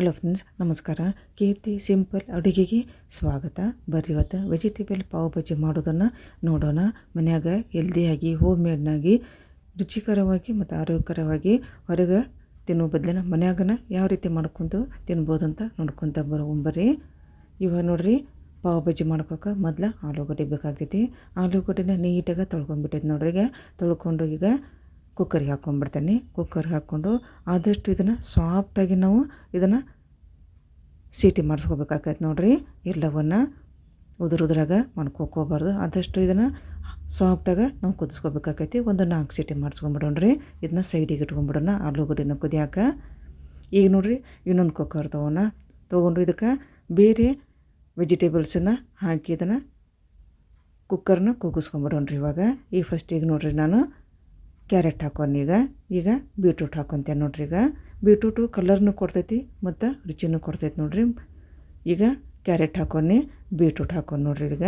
Hello friends ನಮಸ್ಕಾರ. ಕೀರ್ತಿ simple ಅಡುಗೆಗೆ ಸ್ವಾಗತ. ಬರ್ರಿ ಇವತ್ತು ವೆಜಿಟೇಬಲ್ ಪಾವ್ ಬಜ್ಜಿ ಮಾಡೋದನ್ನು ನೋಡೋಣ. ಮನ್ಯಾಗ ಹೆಲ್ದಿಯಾಗಿ ಹೋಮ್ ಮೇಡ್ನಾಗಿ ರುಚಿಕರವಾಗಿ ಮತ್ತು ಆರೋಗ್ಯಕರವಾಗಿ ಹೊರಗೆ ತಿನ್ನುವ ಬದಲಿನ ಮನ್ಯಾಗನ ಯಾವ ರೀತಿ ಮಾಡ್ಕೊಂಡು ತಿನ್ಬೋದು ಅಂತ ನೋಡ್ಕೊತ ಬರೋಂಬರ್ರಿ ಇವಾಗ ನೋಡ್ರಿ ಪಾವ್ ಬಜ್ಜಿ ಮಾಡ್ಕೋಕೆ ಮೊದಲು ಆಲೂಗಡ್ಡೆ ಬೇಕಾಗ್ತೈತಿ. ಆಲೂಗಡ್ಡೆನ ನೀಟಾಗಿ ತೊಳ್ಕೊಂಬಿಟ್ಟೈತೆ ನೋಡ್ರಿ ಈಗ. ತೊಳ್ಕೊಂಡು ಈಗ ಕುಕ್ಕರ್ಗೆ ಹಾಕ್ಕೊಂಡ್ಬಿಡ್ತೇನೆ ಕುಕ್ಕರ್ಗೆ ಹಾಕ್ಕೊಂಡು ಆದಷ್ಟು ಇದನ್ನು ಸಾಫ್ಟಾಗಿ ನಾವು ಇದನ್ನು ಸೀಟಿ ಮಾಡಿಸ್ಕೋಬೇಕಾಗೈತೆ ನೋಡಿರಿ. ಎಲ್ಲವನ್ನು ಉದುರು ಉದುರಾಗ ಆದಷ್ಟು ಇದನ್ನು ಸಾಫ್ಟಾಗಿ ನಾವು ಕುದಿಸ್ಕೋಬೇಕಾಕೈತಿ ಒಂದು ನಾಲ್ಕು ಸೀಟಿ ಮಾಡಿಸ್ಕೊಂಬಿಡೋಣ್ರಿ. ಇದನ್ನ ಸೈಡಿಗೆ ಇಟ್ಕೊಂಬಿಡೋಣ. ಆಲೂಗಡ್ಡೆನ ಕುದಿಯಾಕ. ಈಗ ನೋಡಿರಿ, ಇನ್ನೊಂದು ಕುಕ್ಕರ್ ತೊಗೋಣ. ತೊಗೊಂಡು ಇದಕ್ಕೆ ಬೇರೆ ವೆಜಿಟೇಬಲ್ಸನ್ನು ಹಾಕಿ ಇದನ್ನು ಕುಕ್ಕರ್ನ ಕೂಗಿಸ್ಕೊಂಬಿಡೋಣ್ರಿ ಇವಾಗ. ಈ ಫಸ್ಟಿಗೆ ನೋಡಿರಿ ನಾನು. ಕ್ಯಾರೆಟ್ ಹಾಕೋಣ ಈಗ. ಈಗ ಬೀಟ್ರೂಟ್ ಹಾಕೊತೇನೆ ನೋಡ್ರಿ ಈಗ. ಬೀಟ್ರೂಟು ಕಲರ್ನು ಕೊಡ್ತೈತಿ ಮತ್ತು ರುಚಿನೂ ಕೊಡ್ತೈತಿ ನೋಡ್ರಿ. ಈಗ ಕ್ಯಾರೆಟ್ ಹಾಕೊಂಡು ಬೀಟ್ರೂಟ್ ಹಾಕೊಂಡು ನೋಡ್ರಿ ಈಗ.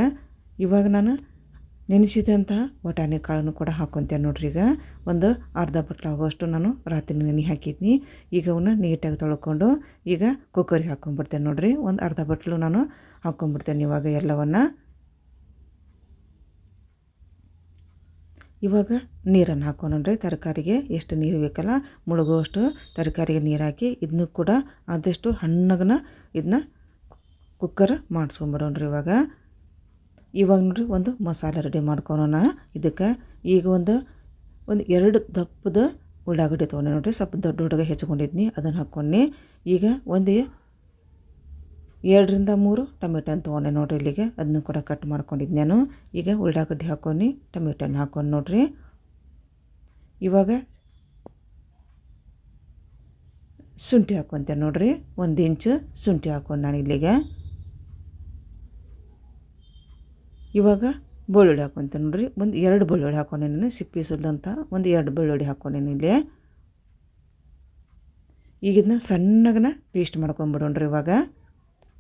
ಇವಾಗ ನಾನು ನೆನೆಸಿದಂಥ ಬಟಾಣಿ ಕಾಳನ್ನು ಕೂಡ ಹಾಕೊತೇನೆ ನೋಡ್ರಿ ಈಗ. ಒಂದು ಅರ್ಧ ಬಟ್ಲು ಆಗುವಷ್ಟು ನಾನು ರಾತ್ರಿ ನೆನೆ ಹಾಕಿದ್ನಿ. ಈಗ ಅವನ್ನ ನೀಟಾಗಿ ತೊಳ್ಕೊಂಡು ಈಗ ಕುಕ್ಕರಿಗೆ ಹಾಕೊಂಡ್ಬಿಡ್ತೇನೆ ನೋಡ್ರಿ. ಒಂದು ಅರ್ಧ ಬಟ್ಲು ನಾನು ಹಾಕೊಂಡ್ಬಿಡ್ತೇನೆ ಇವಾಗ ಎಲ್ಲವನ್ನು. ಇವಾಗ ನೀರನ್ನು ಹಾಕೋಣ್ರಿ ತರಕಾರಿಗೆ ಎಷ್ಟು ನೀರು ಬೇಕಲ್ಲ ಮುಳುಗುವಷ್ಟು ತರಕಾರಿಗೆ ನೀರು ಹಾಕಿ ಇದನ್ನು ಕೂಡ ಆದಷ್ಟು ಹಣ್ಣಗನ ಇದನ್ನ ಕುಕ್ಕರ್ ಮಾಡಿಸ್ಕೊಂಬಿಡೋಣ್ರಿ ಇವಾಗ. ಇವಾಗ ನೋಡ್ರಿ ಒಂದು ಮಸಾಲೆ ರೆಡಿ ಮಾಡ್ಕೊಳೋಣ. ಇದಕ್ಕೆ ಈಗ ಒಂದು ಒಂದು ಎರಡು ದಪ್ಪದ ಉಳ್ಳಾಗಡ್ಡಿ ತೊಗೊಂಡೆ ನೋಡಿರಿ. ಸ್ವಲ್ಪ ದೊಡ್ಡ ಹುಡುಗ ಹೆಚ್ಕೊಂಡಿದ್ನಿ ಅದನ್ನು ಹಾಕ್ಕೊಂಡು ಈಗ ಒಂದು ಎರಡರಿಂದ ಮೂರು ಟೊಮೆಟೊನ ತೊಗೊಂಡೆ ನೋಡಿರಿ ಇಲ್ಲಿಗೆ. ಅದನ್ನು ಕೂಡ ಕಟ್ ಮಾಡ್ಕೊಂಡಿದ್ದು ನಾನು. ಈಗ ಉಳ್ಳಾಗಡ್ಡಿ ಹಾಕ್ಕೊಂಡು ಟೊಮೆಟೊನ ಹಾಕೊಂಡು ನೋಡಿರಿ. ಇವಾಗ ಶುಂಠಿ ಹಾಕೊಂತೆ ನೋಡಿರಿ. ಒಂದು ಇಂಚು ಶುಂಠಿ ಹಾಕೊಂಡು ನಾನು ಇಲ್ಲಿಗೆ. ಇವಾಗ ಬೆಳ್ಳುಳ್ಳಿ ಹಾಕೊಂತೆ ನೋಡಿರಿ. ಒಂದು ಎರಡು ಬೆಳ್ಳುಳ್ಳಿ ಹಾಕೊಂಡೆ ನಾನು ಸಿಪ್ಪಿ ಸುಲ್ದಂಥ ಒಂದು ಎರಡು ಬೆಳ್ಳುಳ್ಳಿ ಹಾಕ್ಕೊಂಡೇನು ಇಲ್ಲಿ. ಈಗ ಸಣ್ಣಗನ್ನ ಸಣ್ಣಗನ ಪೇಸ್ಟ್ ಮಾಡ್ಕೊಂಬಿಡೋಣ್ರಿ ಇವಾಗ.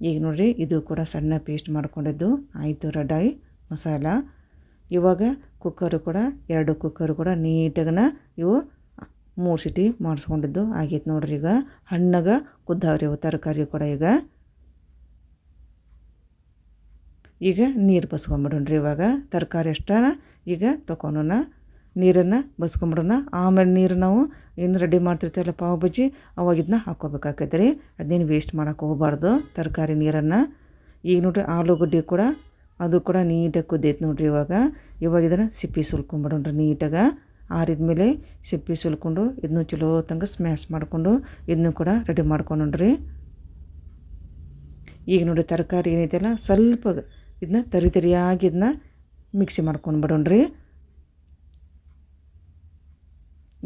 ಈಗ ನೋಡಿರಿ, ಇದು ಕೂಡ ಸಣ್ಣ ಪೇಸ್ಟ್ ಮಾಡ್ಕೊಂಡಿದ್ದು. ಆಯಿತು ರಡಾಯಿ ಮಸಾಲ. ಇವಾಗ ಕುಕ್ಕರು ಕೂಡ, ಎರಡು ಕುಕ್ಕರು ಕೂಡ ನೀಟಾಗಿನ ಇವು ಮೂರು ಸಿಟಿ ಮಾಡಿಸ್ಕೊಂಡಿದ್ದು. ಆಗೈತೆ ನೋಡ್ರಿ ಈಗ ಹಣ್ಣಾಗ ಕುದ್ದಾವ್ರಿ ಇವು, ತರಕಾರಿ ಕೂಡ ಈಗ. ಈಗ ನೀರು ಬಸ್ಕೊಂಬಿಡೋಣ್ರಿ ಇವಾಗ. ತರಕಾರಿ ಅಷ್ಟನ ಈಗ ತೊಗೊಳೋಣ ನೀರನ್ನು ಬಸ್ಕೊಂಬಿಡೋಣ. ಆಮೇಲೆ ನೀರು ನಾವು ಏನು ರೆಡಿ ಮಾಡ್ತಿರ್ತೀವಲ್ಲ ಪಾವ್ ಬಜ್ಜಿ, ಅವಾಗ ಇದನ್ನ ಹಾಕ್ಕೋಬೇಕಾಕೈತೆ ರೀ ಅದೇನು ವೇಸ್ಟ್ ಮಾಡೋಕೆ ಹೋಗಬಾರ್ದು ತರಕಾರಿ ನೀರನ್ನು. ಈಗ ನೋಡ್ರಿ ಆಲೂಗಡ್ಡೆ ಕೂಡ, ಅದು ಕೂಡ ನೀಟಾಗಿ ಕುದ್ದೈತೆ ನೋಡ್ರಿ ಇವಾಗ. ಇವಾಗ ಇದನ್ನು ಸಿಪ್ಪಿ ಸುಲ್ಕೊಂಬಿಡೋಣ್ರಿ ನೀಟಾಗಿ. ಆರಿದ ಮೇಲೆ ಸಿಪ್ಪಿ ಸುಲ್ಕೊಂಡು ಇದನ್ನು ಚಲೋ ತಂಗ ಸ್ಮ್ಯಾಶ್ ಮಾಡಿಕೊಂಡು ಇದನ್ನು ಕೂಡ ರೆಡಿ ಮಾಡ್ಕೊಂಡ್ರಿ ಈಗ ನೋಡಿ ತರಕಾರಿ ಏನೈತೆಲ್ಲ, ಸ್ವಲ್ಪ ಇದನ್ನ ತರಿ ತರಿಯಾಗಿ ಇದನ್ನ ಮಿಕ್ಸಿ ಮಾಡ್ಕೊಂಡು ಬಿಡೋಣ್ರಿ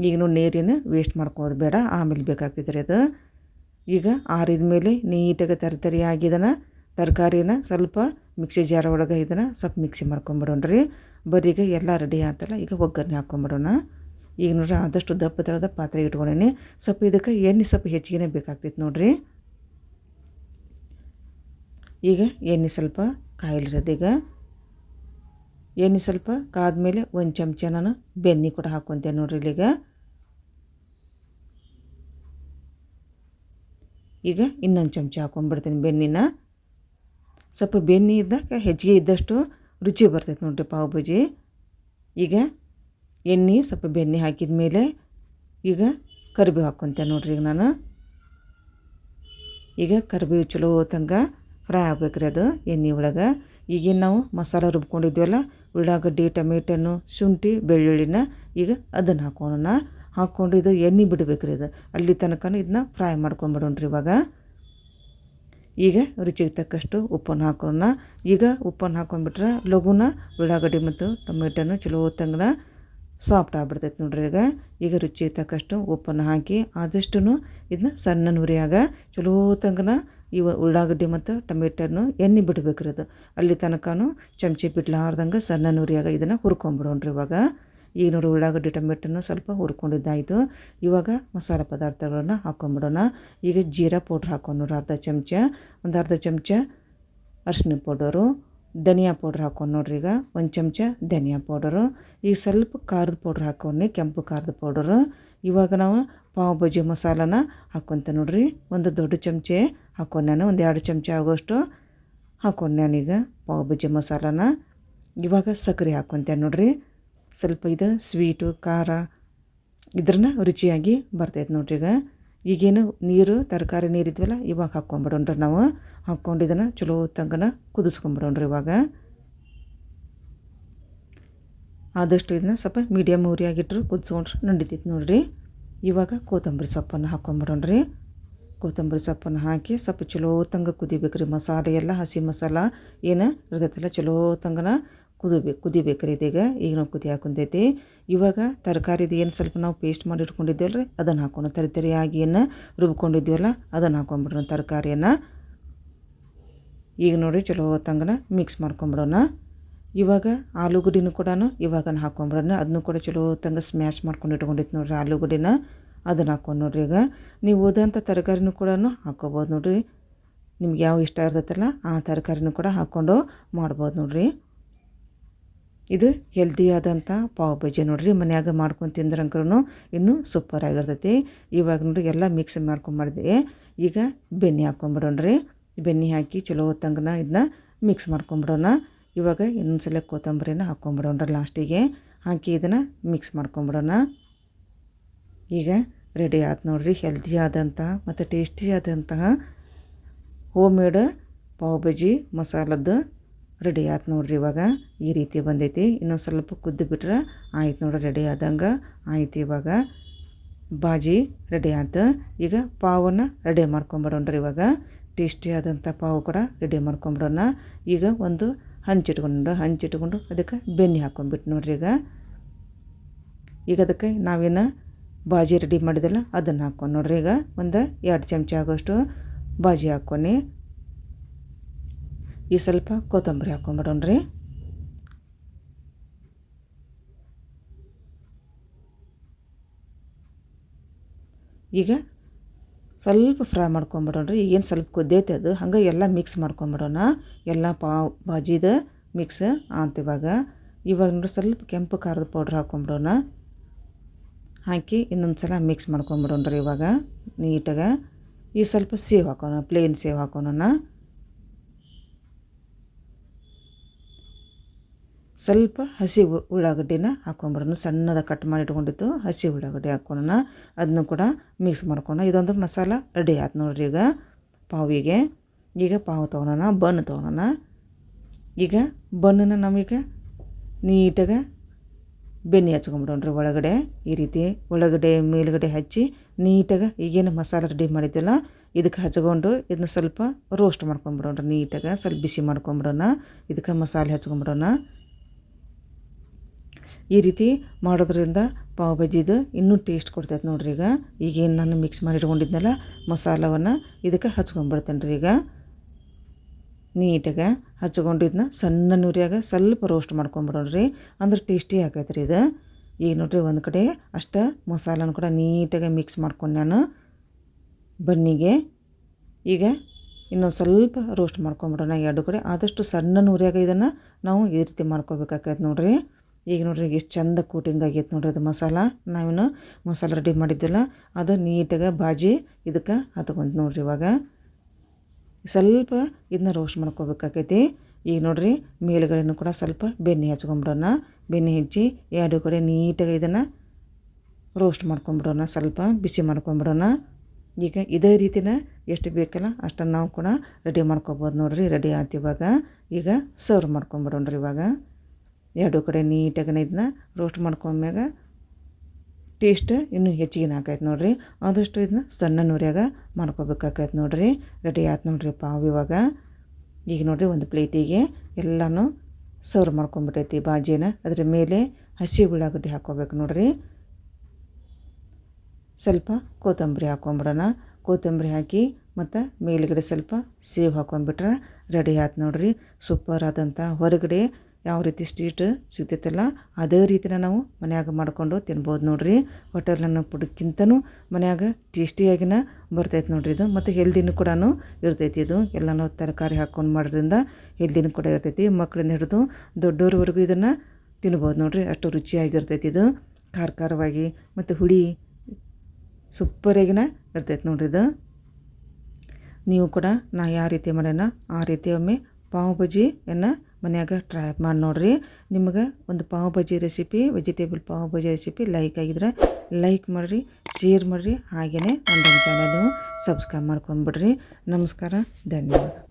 ಈಗಲೂ ನೀರಿನ ವೇಸ್ಟ್ ಮಾಡ್ಕೋದು ಬೇಡ, ಆಮೇಲೆ ಬೇಕಾಗ್ತೈತೆ ರೀ ಅದು. ಈಗ ಆರಿದ ಮೇಲೆ ನೀಟಾಗಿ ತರತರಿ ತರಿ ಆಗಿದನ ತರಕಾರಿನ ಸ್ವಲ್ಪ ಮಿಕ್ಸಿ ಜಾರ ಒಳಗೆ ಇದನ್ನು ಸ್ವಲ್ಪ ಮಿಕ್ಸಿ ಮಾಡ್ಕೊಂಬಿಡೋಣ್ರಿ ಬರೀಗ ಎಲ್ಲ ರೆಡಿ ಆತಲ್ಲ, ಈಗ ಒಗ್ಗರಣೆ ಹಾಕ್ಕೊಂಬಿಡೋಣ ಈಗ ನೋಡ್ರಿ ಆದಷ್ಟು ದಪ್ಪ ಥರದ ಪಾತ್ರೆ ಇಟ್ಕೊಂಡೇನಿ. ಸ್ವಲ್ಪ ಇದಕ್ಕೆ ಎಣ್ಣೆ ಸ್ವಲ್ಪ ಹೆಚ್ಚಿಗೆ ಬೇಕಾಗ್ತೈತೆ ನೋಡ್ರಿ. ಈಗ ಎಣ್ಣೆ ಸ್ವಲ್ಪ ಕಾಯಿಲಿರೋದು ಈಗ. ಎಣ್ಣೆ ಸ್ವಲ್ಪ ಕಾದ್ಮೇಲೆ ಒಂದು ಚಮಚ ನಾನು ಬೆನ್ನಿ ಕೂಡ ಹಾಕ್ಕೊತೇನೆ ನೋಡ್ರಿ ಇಲ್ಲಿಗ. ಈಗ ಇನ್ನೊಂದು ಚಮಚ ಹಾಕ್ಕೊಂಡ್ಬಿಡ್ತೀನಿ ಬೆನ್ನಿನ ಸ್ವಲ್ಪ ಬೆನ್ನಿ ಇದ್ದಾಗ ಹೆಚ್ಚಿಗೆ ಇದ್ದಷ್ಟು ರುಚಿ ಬರ್ತೈತೆ ನೋಡ್ರಿ ಪಾವ್ ಬಜ್ಜಿ ಈಗ ಎಣ್ಣೆ ಸ್ವಲ್ಪ ಬೆಣ್ಣೆ ಹಾಕಿದ ಮೇಲೆ ಈಗ ಕರಿಬೇವು ಹಾಕ್ಕೊತೇನೆ ನೋಡ್ರಿ ಈಗ ನಾನು. ಈಗ ಕರಿಬೇವು ಚಲೋ ತಂಗ ಫ್ರೈ ಆಗ್ಬೇಕ್ರಿ ಅದು ಎಣ್ಣೆ ಒಳಗೆ. ಈಗೇನು ನಾವು ಮಸಾಲೆ ರುಬ್ಕೊಂಡಿದ್ವಲ್ಲ ಉಳ್ಳಾಗಡ್ಡಿ, ಟೊಮೆಟೊನು, ಶುಂಠಿ, ಬೆಳ್ಳುಳ್ಳಿನ ಈಗ ಅದನ್ನು ಹಾಕೋಣ. ಹಾಕ್ಕೊಂಡು ಇದು ಎಣ್ಣೆ ಬಿಡಬೇಕ್ರಿ ಇದು. ಅಲ್ಲಿ ತನಕ ಇದನ್ನ ಫ್ರೈ ಮಾಡ್ಕೊಂಬಿಡೋಣ್ರಿ ಇವಾಗ. ಈಗ ರುಚಿಗೆ ತಕ್ಕಷ್ಟು ಉಪ್ಪನ್ನು ಹಾಕೋಣ. ಈಗ ಉಪ್ಪನ್ನು ಹಾಕೊಂಡ್ಬಿಟ್ರೆ ಲಘುನ ಉಳ್ಳಾಗಡ್ಡಿ ಮತ್ತು ಟೊಮೆಟೊನು ಚಲೋ ತಂಗನ ಸಾಫ್ಟ್ ಆಗ್ಬಿಡ್ತೈತೆ ನೋಡ್ರಿ ಈಗ. ಈಗ ರುಚಿ ತಕ್ಕಷ್ಟು ಉಪ್ಪನ್ನು ಹಾಕಿ ಆದಷ್ಟು ಇದನ್ನ ಸಣ್ಣ ನುರಿಯಾಗ ಚಲೋ ತಂಗನ ಇವ ಉಳ್ಳಾಗಡ್ಡಿ ಮತ್ತು ಟೊಮೆಟೊನು ಎಣ್ಣೆ ಬಿಡ್ಬೇಕ್ರಿ ಅದು. ಅಲ್ಲಿ ತನಕನೂ ಚಮಚಿ ಬಿಡ್ಲಾರ್ದಂಗೆ ಸಣ್ಣ ನುರಿಯಾಗ ಇದನ್ನು ಹುರ್ಕೊಂಬಿಡೋಣ್ರಿ ಇವಾಗ. ಈಗ ನೋಡಿ ಉಳ್ಳಾಗಡ್ಡಿ, ಟೊಮೆಟೊನು ಸ್ವಲ್ಪ ಹುರ್ಕೊಂಡಿದ್ದಾಯಿತು. ಇವಾಗ ಮಸಾಲೆ ಪದಾರ್ಥಗಳನ್ನು ಹಾಕ್ಕೊಂಬಿಡೋಣ ಈಗ ಜೀರಾ ಪೌಡ್ರ್ ಹಾಕೊಂಡು ಅರ್ಧ ಚಮಚ. ಒಂದು ಅರ್ಧ ಚಮಚ ಅರಿಶಿನ ಪೌಡರು. ಧನಿಯಾ ಪೌಡ್ರ್ ಹಾಕೋಣ ನೋಡ್ರಿ ಈಗ. ಒಂದು ಚಮಚ ಧನಿಯಾ ಪೌಡರು. ಈಗ ಸ್ವಲ್ಪ ಖಾರದ ಪೌಡ್ರ್ ಹಾಕೊಂಡು ಕೆಂಪು ಖಾರದ ಪೌಡರು. ಇವಾಗ ನಾವು ಪಾವ್ ಬಜ್ಜಿ ಮಸಾಲನ ಹಾಕೊಂತ ನೋಡ್ರಿ. ಒಂದು ದೊಡ್ಡ ಚಮಚೆ ಹಾಕೊಂಡು ನಾನು, ಒಂದು ಎರಡು ಚಮಚ ಆಗೋಷ್ಟು ಹಾಕೊಂಡು ನಾನೀಗ ಪಾವ್ ಬಜ್ಜಿ ಮಸಾಲನ. ಇವಾಗ ಸಕ್ಕರೆ ಹಾಕೊಂತ ನೋಡ್ರಿ. ಸ್ವಲ್ಪ ಇದು ಸ್ವೀಟು, ಖಾರ ಇದ್ರನ್ನ ರುಚಿಯಾಗಿ ಬರ್ತೈತೆ ನೋಡ್ರಿ ಈಗ. ಈಗೇನು ನೀರು, ತರಕಾರಿ ನೀರು ಇದ್ವಲ್ಲ, ಇವಾಗ ಹಾಕ್ಕೊಂಬಿಡೋಣ್ರಿ ನಾವು. ಹಾಕ್ಕೊಂಡು ಇದನ್ನು ಚಲೋ ತಂಗನ ಕುದಿಸ್ಕೊಂಬಿಡೋಣ್ರಿ ಇವಾಗ. ಆದಷ್ಟು ಇದನ್ನ ಸ್ವಲ್ಪ ಮೀಡಿಯಮ್ ಉರಿಯಾಗಿಟ್ರು ಕುದಿಸ್ಕೊಂಡ್ರೆ ನಡಿತೈತೆ ನೋಡ್ರಿ. ಇವಾಗ ಕೊತ್ತಂಬರಿ ಸೊಪ್ಪನ್ನು ಹಾಕ್ಕೊಂಬಿಡೋಣ್ರಿ. ಕೊತ್ತಂಬರಿ ಸೊಪ್ಪನ್ನು ಹಾಕಿ ಸ್ವಲ್ಪ ಚಲೋ ತಂಗ ಕುದಿಬೇಕು ರೀ ಮಸಾಲೆ ಎಲ್ಲ, ಹಸಿ ಮಸಾಲ. ಏನು ಇರ್ತೈತಲ್ಲ ಚಲೋ ತಂಗನ ಕುದಿಬೇಕು ಕುದಿಬೇಕು ರೀ ಇದೀಗ. ಈಗ ನಾವು ಕುದಿ ಹಾಕೊಂತೈತಿ ಇವಾಗ ತರಕಾರಿದು ಏನು ಸ್ವಲ್ಪ ನಾವು ಪೇಸ್ಟ್ ಮಾಡಿ ಇಟ್ಕೊಂಡಿದ್ದೇವಲ್ಲ ರೀ ಅದನ್ನು ಹಾಕೋಣ. ತರಿ ತರಿಯಾಗಿ ಏನು ರುಬ್ಕೊಂಡಿದ್ದೀವಲ್ಲ, ಅದನ್ನು ಹಾಕೊಂಬಿಡೋಣ ತರಕಾರಿಯನ್ನು. ಈಗ ನೋಡಿ ಚಲೋ ತಂಗನ ಮಿಕ್ಸ್ ಮಾಡ್ಕೊಂಬಿಡೋಣ. ಇವಾಗ ಆಲೂಗಡ್ಡಿನೂ ಕೂಡ ಇವಾಗ ಹಾಕೊಂಬಿಡೋಣ. ಅದನ್ನು ಕೂಡ ಚಲೋ ತಂಗ ಸ್ಮ್ಯಾಶ್ ಮಾಡ್ಕೊಂಡು ಇಟ್ಕೊಂಡಿತ್ತು ನೋಡ್ರಿ ಆಲೂಗಡ್ಡಿನ ಅದನ್ನು ಹಾಕೊಂಡು ನೋಡ್ರಿ ಈಗ. ನೀವು ಓದೋಂಥ ತರಕಾರಿನೂ ಕೂಡ ಹಾಕೋಬೋದು ನೋಡ್ರಿ. ನಿಮ್ಗೆ ಯಾವ ಇಷ್ಟ ಇರ್ತೈತಲ್ಲ, ಆ ತರಕಾರಿನೂ ಕೂಡ ಹಾಕ್ಕೊಂಡು ಮಾಡ್ಬೋದು ನೋಡ್ರಿ. ಇದು ಹೆಲ್ದಿ ಆದಂಥ ಪಾವ್ ಬಜ್ಜಿ ನೋಡ್ರಿ, ಮನ್ಯಾಗ ಮಾಡ್ಕೊಂಡು ತಿಂದ್ರಂಕ್ರೂ ಇನ್ನೂ ಸೂಪರ್ ಆಗಿರ್ತೈತಿ. ಇವಾಗ ನೋಡ್ರಿ ಎಲ್ಲ ಮಿಕ್ಸ್ ಮಾಡ್ಕೊಂಬಾರ್ದೆ ಈಗ ಬೆನ್ನಿ ಹಾಕ್ಕೊಂಬಿಡೋಣ ರೀ ಬೆನ್ನಿ ಹಾಕಿ ಚಲೋ ಹೊತ್ತಂಗನ ಇದನ್ನ ಮಿಕ್ಸ್ ಮಾಡ್ಕೊಂಬಿಡೋಣ. ಇವಾಗ ಇನ್ನೊಂದ್ಸಲ ಕೊತ್ತಂಬರಿನ ಹಾಕ್ಕೊಂಬಿಡೋಣ್ರಿ ಲಾಸ್ಟಿಗೆ. ಹಾಕಿ ಇದನ್ನು ಮಿಕ್ಸ್ ಮಾಡ್ಕೊಂಬಿಡೋಣ. ಈಗ ರೆಡಿ ಆಯ್ತು ನೋಡ್ರಿ ಹೆಲ್ದಿ ಆದಂತಹ ಮತ್ತು ಟೇಸ್ಟಿ ಆದಂತಹ ಹೋಮ್ ಮೇಡ್ ಪಾವ್ ಬಜ್ಜಿ ಮಸಾಲದ್ದು ರೆಡಿ ಆಯ್ತು ನೋಡ್ರಿ ಇವಾಗ. ಈ ರೀತಿ ಬಂದೈತಿ. ಇನ್ನೊಂದು ಸ್ವಲ್ಪ ಕುದ್ದು ಬಿಟ್ರೆ ಆಯ್ತು ನೋಡ್ರಿ ರೆಡಿ ಆದಂಗೆ. ಆಯ್ತು ಇವಾಗ ಬಾಜಿ ರೆಡಿ ಆಯ್ತು. ಈಗ ಪಾವನ್ನು ರೆಡಿ ಮಾಡ್ಕೊಂಬಿಡೋಣ್ರಿ ಇವಾಗ. ಟೇಸ್ಟಿ ಆದಂಥ ಪಾವು ಕೂಡ ರೆಡಿ ಮಾಡ್ಕೊಂಬಿಡೋಣ ಈಗ ಒಂದು ಹಂಚಿಟ್ಕೊಂಡು ಹಂಚಿಟ್ಕೊಂಡು ಅದಕ್ಕೆ ಬೆಣ್ಣೆ ಹಾಕ್ಕೊಂಬಿಟ್ಟು ನೋಡ್ರಿ ಈಗ. ಈಗ ಅದಕ್ಕೆ ನಾವೇನು ಬಾಜಿ ರೆಡಿ ಮಾಡಿದಲ್ಲ ಅದನ್ನು ಹಾಕ್ಕೊಂಡು ನೋಡ್ರಿ ಈಗ. ಒಂದು ಎರಡು ಚಮಚ ಆಗೋಷ್ಟು ಬಾಜಿ ಹಾಕ್ಕೊಂಡು ಈ ಸ್ವಲ್ಪ ಕೊತ್ತಂಬರಿ ಹಾಕ್ಕೊಂಬಿಡೋಣ್ರಿ ಈಗ ಸ್ವಲ್ಪ ಫ್ರೈ ಮಾಡ್ಕೊಂಬಿಡೋಣ್ರಿ ಈಗೇನು ಸ್ವಲ್ಪ ಕುದ್ದೈತೆ ಅದು. ಹಂಗೆ ಎಲ್ಲ ಮಿಕ್ಸ್ ಮಾಡ್ಕೊಂಬಿಡೋಣ. ಎಲ್ಲ ಪಾವ್ ಬಾಜಿದ ಮಿಕ್ಸ್ ಅಂತ ಇವಾಗ. ಇವಾಗ ನೋಡ್ರಿ ಸ್ವಲ್ಪ ಕೆಂಪು ಖಾರದ ಪೌಡ್ರ್ ಹಾಕ್ಕೊಂಬಿಡೋಣ ಹಾಕಿ ಇನ್ನೊಂದು ಸಲ ಮಿಕ್ಸ್ ಮಾಡ್ಕೊಂಬಿಡೋಣ್ರಿ ಇವಾಗ ನೀಟಾಗ. ಈ ಸ್ವಲ್ಪ ಸೇವ್ ಹಾಕೋಣ, ಪ್ಲೇನ್ ಸೇವ್ ಹಾಕೋಣ ಸ್ವಲ್ಪ ಹಸಿ ಉಳ್ಳಾಗಡ್ಡಿನ ಹಾಕ್ಕೊಂಬಿಡೋಣ ಸಣ್ಣದ ಕಟ್ ಮಾಡಿ ಇಟ್ಕೊಂಡಿತ್ತು ಹಸಿ ಉಳ್ಳಾಗಡ್ಡಿ ಹಾಕ್ಕೊಳೋಣ ಅದನ್ನು ಕೂಡ ಮಿಕ್ಸ್ ಮಾಡ್ಕೊಂಡು ಇದೊಂದು ಮಸಾಲ ರೆಡಿ ಆಯ್ತು ನೋಡ್ರಿ ಈಗ. ಪಾವಿಗೆ. ಈಗ ಪಾವು ತೊಗೊಳೋಣ ಬನ್ ತೊಗೊಳೋಣ ಈಗ ಬನ್ನನ್ನು ನಮೀಗ ನೀಟಾಗಿ ಬೆಣ್ಣೆ ಹಚ್ಕೊಂಬಿಡೋಣ್ರಿ ಒಳಗಡೆ. ಈ ರೀತಿ ಒಳಗಡೆ ಮೇಲುಗಡೆ ಹಚ್ಚಿ ನೀಟಾಗಿ ಈಗೇನು ಮಸಾಲ ರೆಡಿ ಮಾಡಿದ್ದೆಲ್ಲ, ಇದಕ್ಕೆ ಹಚ್ಕೊಂಡು ಇದನ್ನ ಸ್ವಲ್ಪ ರೋಸ್ಟ್ ಮಾಡ್ಕೊಂಬಿಡೋಣ್ರಿ ನೀಟಾಗಿ. ಸ್ವಲ್ಪ ಬಿಸಿ ಮಾಡ್ಕೊಂಬಿಡೋಣ. ಇದಕ್ಕೆ ಮಸಾಲೆ ಹಚ್ಕೊಂಬಿಡೋಣ. ಈ ರೀತಿ ಮಾಡೋದ್ರಿಂದ ಪಾವ್ ಬಜ್ಜಿದು ಇನ್ನೂ ಟೇಸ್ಟ್ ಕೊಡ್ತೈತೆ ನೋಡ್ರಿ ಈಗ. ಈಗೇನು ನಾನು ಮಿಕ್ಸ್ ಮಾಡಿ ಇಟ್ಕೊಂಡಿದ್ನಲ್ಲ ಮಸಾಲವನ್ನು ಇದಕ್ಕೆ ಹಚ್ಕೊಂಡ್ಬಿಡ್ತೇನೆ ರೀ ಈಗ. ನೀಟಾಗ ಹಚ್ಕೊಂಡಿದ್ನ ಸಣ್ಣ ನುರಿಯಾಗ ಸ್ವಲ್ಪ ರೋಸ್ಟ್ ಮಾಡ್ಕೊಂಬಿಡೋಣ್ರಿ. ಅಂದ್ರೆ ಟೇಸ್ಟಿ ಆಗೈತೆ ರೀ ಇದು. ಈಗ ನೋಡ್ರಿ ಒಂದು ಕಡೆ ಅಷ್ಟು ಮಸಾಲನ ಕೂಡ ನೀಟಾಗಿ ಮಿಕ್ಸ್ ಮಾಡ್ಕೊಂಡು ನಾನು ಬನ್ನಿಗೆ. ಈಗ ಇನ್ನೊಂದು ಸ್ವಲ್ಪ ರೋಸ್ಟ್ ಮಾಡ್ಕೊಂಬಿಡೋಣ. ಎರಡು ಕಡೆ ಆದಷ್ಟು ಸಣ್ಣ ನೂರಿಯಾಗ ಇದನ್ನು ನಾವು ಈ ರೀತಿ ಮಾಡ್ಕೋಬೇಕಾಗೈತೆ ನೋಡ್ರಿ. ಈಗ ನೋಡ್ರಿ ಎಷ್ಟು ಚಂದ ಕೋಟಿಂಗ್ ಆಗೈತೆ ನೋಡ್ರಿ ಅದು ಮಸಾಲ. ನಾವೇನು ಮಸಾಲ ರೆಡಿ ಮಾಡಿದ್ದಿಲ್ಲ, ಅದು ನೀಟಾಗಿ ಬಾಜಿ ಇದಕ್ಕೆ ಹತ್ಕೊಂತ ನೋಡ್ರಿ ಇವಾಗ. ಸ್ವಲ್ಪ ಇದನ್ನ ರೋಸ್ಟ್ ಮಾಡ್ಕೋಬೇಕಾಗೈತಿ ಈಗ ನೋಡ್ರಿ, ಮೇಲುಗಡೆನೂ ಕೂಡ ಸ್ವಲ್ಪ ಬೆಣ್ಣೆ ಹಚ್ಕೊಂಬಿಡೋಣ. ಬೆಣ್ಣೆ ಹಚ್ಚಿ ಎರಡು ಕಡೆ ನೀಟಾಗಿ ಇದನ್ನು ರೋಸ್ಟ್ ಮಾಡ್ಕೊಂಬಿಡೋಣ. ಸ್ವಲ್ಪ ಬಿಸಿ ಮಾಡ್ಕೊಂಬಿಡೋಣ. ಈಗ ಇದೇ ರೀತಿನ ಎಷ್ಟು ಬೇಕಲ್ಲ ಅಷ್ಟನ್ನು ನಾವು ಕೂಡ ರೆಡಿ ಮಾಡ್ಕೊಬೋದು ನೋಡ್ರಿ ರೆಡಿ ಆಯ್ತು ಇವಾಗ. ಈಗ ಸರ್ವ್ ಮಾಡ್ಕೊಂಬಿಡೋಣ್ರಿ ಇವಾಗ. ಎರಡು ಕಡೆ ನೀಟಾಗಿ ಇದನ್ನ ರೋಸ್ಟ್ ಮಾಡ್ಕೊಂಡ್ಮ್ಯಾಗ ಟೇಸ್ಟ್ ಇನ್ನೂ ಹೆಚ್ಚಿಗೆ ಹಾಕೈತೆ ನೋಡಿರಿ. ಆದಷ್ಟು ಇದನ್ನ ಸಣ್ಣ ನೂರಿಯಾಗ ಮಾಡ್ಕೋಬೇಕಾಕೈತೆ ನೋಡಿರಿ. ರೆಡಿ ಆಯ್ತು ನೋಡಿರಿ ಪಾವ್ ಇವಾಗ. ಈಗ ನೋಡಿರಿ ಒಂದು ಪ್ಲೇಟಿಗೆ ಎಲ್ಲನೂ ಸರ್ವ್ ಮಾಡ್ಕೊಂಬಿಟ್ಟೈತಿ ಬಾಜಿನ. ಅದರ ಮೇಲೆ ಹಸಿ ಉಳ್ಳಾಗಡ್ಡಿ ಹಾಕೋಬೇಕು ನೋಡಿರಿ. ಸ್ವಲ್ಪ ಕೊತ್ತಂಬರಿ ಹಾಕ್ಕೊಂಬಿಡೋಣ ಕೊತ್ತಂಬರಿ ಹಾಕಿ ಮತ್ತು ಮೇಲುಗಡೆ ಸ್ವಲ್ಪ ಸೇವ್ ಹಾಕ್ಕೊಂಬಿಟ್ರೆ ರೆಡಿ ಆಯ್ತು ನೋಡಿರಿ. ಸೂಪರ್ ಆದಂಥ ಹೊರಗಡೆ ಯಾವ ರೀತಿ ಸ್ಟ್ರೀಟ್ ಸಿಗ್ತೈತಲ್ಲ, ಅದೇ ರೀತಿನ ನಾವು ಮನ್ಯಾಗ ಮಾಡಿಕೊಂಡು ತಿನ್ಬೋದು ನೋಡ್ರಿ. ಹೋಟೆಲ್ನ ಪುಡಕ್ಕಿಂತನೂ ಮನ್ಯಾಗ ಟೇಸ್ಟಿಯಾಗಿನ ಬರ್ತೈತೆ ನೋಡಿರಿ ಇದು. ಮತ್ತು ಹೆಲ್ದಿನೂ ಕೂಡ ಇರ್ತೈತಿ ಇದು. ಎಲ್ಲನೂ ತರಕಾರಿ ಹಾಕ್ಕೊಂಡು ಮಾಡೋದ್ರಿಂದ ಹೆಲ್ದಿನೂ ಕೂಡ ಇರ್ತೈತಿ. ಮಕ್ಕಳಿಂದ ಹಿಡಿದು ದೊಡ್ಡೋರವರೆಗೂ ಇದನ್ನು ತಿನ್ಬೋದು ನೋಡಿರಿ. ಅಷ್ಟು ರುಚಿಯಾಗಿರ್ತೈತಿ ಇದು. ಖಾರ ಖಾರವಾಗಿ ಮತ್ತು ಹುಳಿ ಸೂಪರಾಗಿನ ಇರ್ತೈತೆ ನೋಡಿರಿ ಇದು. ನೀವು ಕೂಡ ನಾ ಯಾವ ರೀತಿ ಮಾಡ್ಯಾನ ಆ ರೀತಿ ಒಮ್ಮೆ ಪಾವ್ ಬಜಿಯನ್ನು ಮನ್ಯಾಗ ಟ್ರೈ ಮಾಡಿ ನೋಡಿರಿ. ನಿಮಗೆ ಒಂದು pav bhaji recipe vegetable pav bhaji recipe like ಆಗಿದ್ರೆ ಲೈಕ್ ಮಾಡಿರಿ ಶೇರ್ ಮಾಡಿರಿ. ಹಾಗೆಯೇ ನನ್ನ ಚಾನಲ್ ಸಬ್ಸ್ಕ್ರೈಬ್ ಮಾಡ್ಕೊಂಡ್ಬಿಡ್ರಿ ನಮಸ್ಕಾರ, ಧನ್ಯವಾದ.